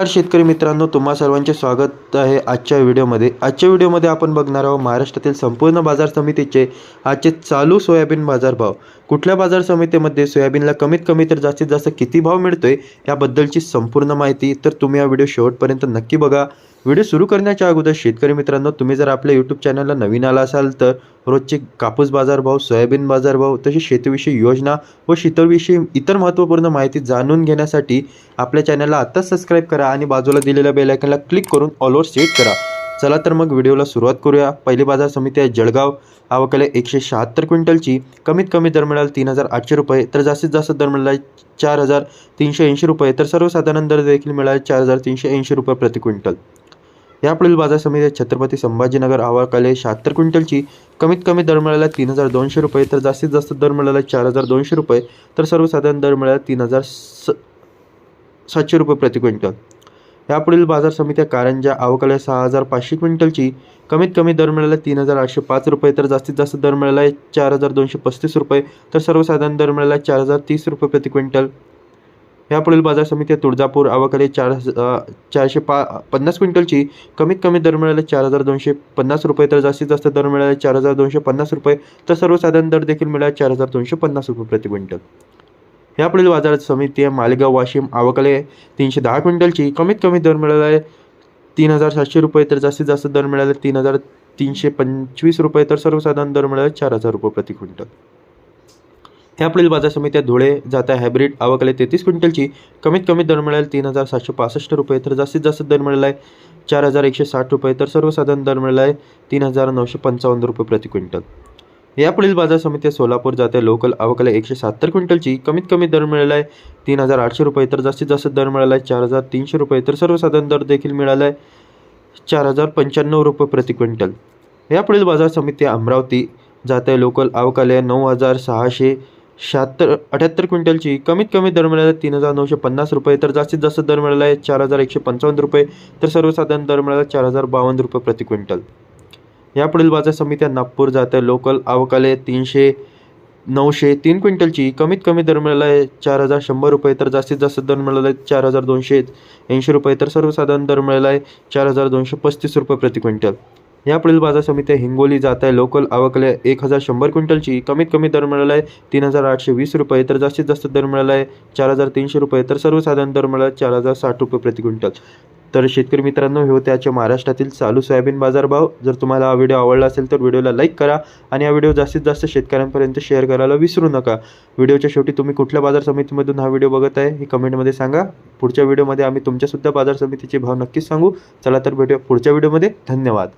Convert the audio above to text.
नमस्कार शेतकरी मित्रांनो तुम्हा सर्वांचे स्वागत आहे आजच्या व्हिडिओमध्ये. आजच्या व्हिडिओमध्ये आपण बघणार आहोत महाराष्ट्रातील संपूर्ण बाजार समितीचे आजचे चालू सोयाबीन बाजारभाव. कुठल्या बाजार समितीमध्ये सोयाबीनला कमीत कमी तर जास्तीत जास्त किती भाव मिळतोय याबद्दलची संपूर्ण माहिती तर तुम्ही हा व्हिडिओ शेवटपर्यंत नक्की बघा. व्हिडिओ सुरू करण्याच्या अगोदर शेतकरी मित्रांनो तुम्ही जर आपल्या यूट्यूब चॅनलला नवीन आला असाल तर रोजचे कापूस बाजारभाव सोयाबीन बाजारभाव तसेच शेतीविषयी योजना व शेतीविषयी इतर महत्त्वपूर्ण माहिती जाणून घेण्यासाठी आपल्या चॅनलला आत्ताच सबस्क्राईब करा आणि बाजूला दिलेल्या बेलायकनला क्लिक करून ऑलवर सेट करा. चला तर मग व्हिडिओला सुरुवात करूया. पहिली बाजार समिती आहे जळगाव. आवकाला एकशे शहात्तर क्विंटलची. कमीत कमी दर मिळाला तीन हजार आठशे रुपये तर जास्तीत जास्त दर मिळाला चार हजार तीनशे ऐंशी रुपये तर सर्वसाधारण दर देखील मिळाला चार हजार तीनशे ऐंशी रुपये प्रति क्विंटल. यापुढील बाजार समितीत छत्रपती संभाजीनगर आवाकाले शहात्तर क्विंटलची कमीत कमी दर मिळाला तीन हजार दोनशे रुपये तर जास्तीत जास्त दर मिळाला चार हजार दोनशे रुपये तर सर्वसाधारण दर मिळाला तीन हजार स सातशे रुपये प्रति क्विंटल. यापुढील बाजार समित्या कारंजा अवकाळ्या सहा हजार पाचशे क्विंटलची कमीत कमी दर मिळाला तीन हजार आठशे पाच रुपये तर जास्तीत जास्त दर मिळाला आहे चार हजार दोनशे पस्तीस रुपये तर सर्वसाधारण दर मिळाला चार हजार तीस रुपये प्रति क्विंटल. यापुढील बाजार समिती आहे तुळजापूर अवकाळी चार चारशे पा पन्नास क्विंटलची कमीत कमी दर मिळाले चार हजार दोनशे पन्नास रुपये. तर जास्तीत जास्त दर मिळाले चार हजार दोनशे पन्नास रुपये. तर सर्वसाधारण दर देखील मिळाले चार हजार दोनशे पन्नास रुपये प्रति क्विंटल. यापुढील बाजार समिती आहे मालेगाव वाशिम आवकले तीनशे दहा क्विंटलची. कमीत कमी दर मिळाला आहे तीन हजार सातशे रुपये. तर जास्तीत जास्त दर मिळाले तीन हजार तीनशे पंचवीस रुपये. तर सर्वसाधारण दर मिळाले चार हजार रुपये प्रति क्विंटल. यापुढील बाजार समित्या धुळे जात आहे हायब्रिड आवकले तेहतीस क्विंटलची कमीत कमी दर मिळेल तीन हजार सातशे पासष्ट रुपये. तर जास्तीत जास्त दर मिळाला आहे चार हजार एकशे साठ रुपये. तर सर्वसाधारण दर मिळाला आहे तीन हजार नऊशे पंचावन्न रुपये प्रति क्विंटल. यापुढील बाजार समित्या सोलापूर जाते लोकल अवकाला एकशे सत्तर क्विंटलची कमीत कमी दर मिळाला आहे तीन हजार आठशे रुपये. तर जास्तीत जास्त दर मिळाला आहे चार हजार तीनशे रुपये. तर सर्वसाधारण दर देखील मिळाला आहे चार हजार पंच्याण्णव रुपये प्रति क्विंटल. यापुढील बाजार समित्या अमरावती जाते लोकल अवकाले नऊ हजार सहाशे शहात्तर अठ्याहत्तर क्विंटलची कमीत कमी दर मिळाला तीन हजार नऊशे पन्नास रुपये तर जास्तीत जास्त दर मिळाला आहे चार हजार एकशे पंचावन्न रुपये तर सर्वसाधारण दर मिळाला चार हजार बावन्न रुपये प्रति क्विंटल. यापुढील बाजार समित्या नागपूर नागपूर जाते लोकल आवकाले तीनशे नऊशे तीन क्विंटलची कमीत कमी दर मिळाला आहे चार हजार शंभर रुपये तर जास्तीत जास्त दर मिळाला आहे चार हजार दोनशे ऐंशी रुपये तर सर्वसाधारण दर मिळाला आहे चार हजार दोनशे पस्तीस रुपये प्रति क्विंटल. यापुढील बाजार समिती हिंगोली जात आहे. लोकल आवकले एक हजार शंभर क्विंटलची कमीत कमी दर मिळाला आहे. तीन हजार आठशे वीस रुपये तर जास्तीत जास्त दर मिळाला आहे. चार हजार तीनशे रुपये तर सर्वसाधारण दर मिळाला चार हजार साठ रुपये प्रति क्विंटल. तर शेतकरी मित्रांनो हे होते आजच्या महाराष्ट्रातील चालू सोयाबीन बाजारभाव. जर तुम्हाला हा व्हिडिओ आवडला असेल तर व्हिडिओला लाईक करा आणि हा व्हिडिओ जास्तीत जास्त शेतकऱ्यांपर्यंत शेअर करायला विसरू नका. व्हिडिओच्या शेवटी तुम्ही कुठल्या बाजार समितीमधून हा व्हिडिओ बघत आहे हे कमेंटमध्ये सांगा. पुढच्या व्हिडिओमध्ये आम्ही तुमच्यासुद्धा बाजार समितीचे भाव नक्कीच सांगू. चला तर भेटूया पुढच्या व्हिडिओमध्ये. धन्यवाद.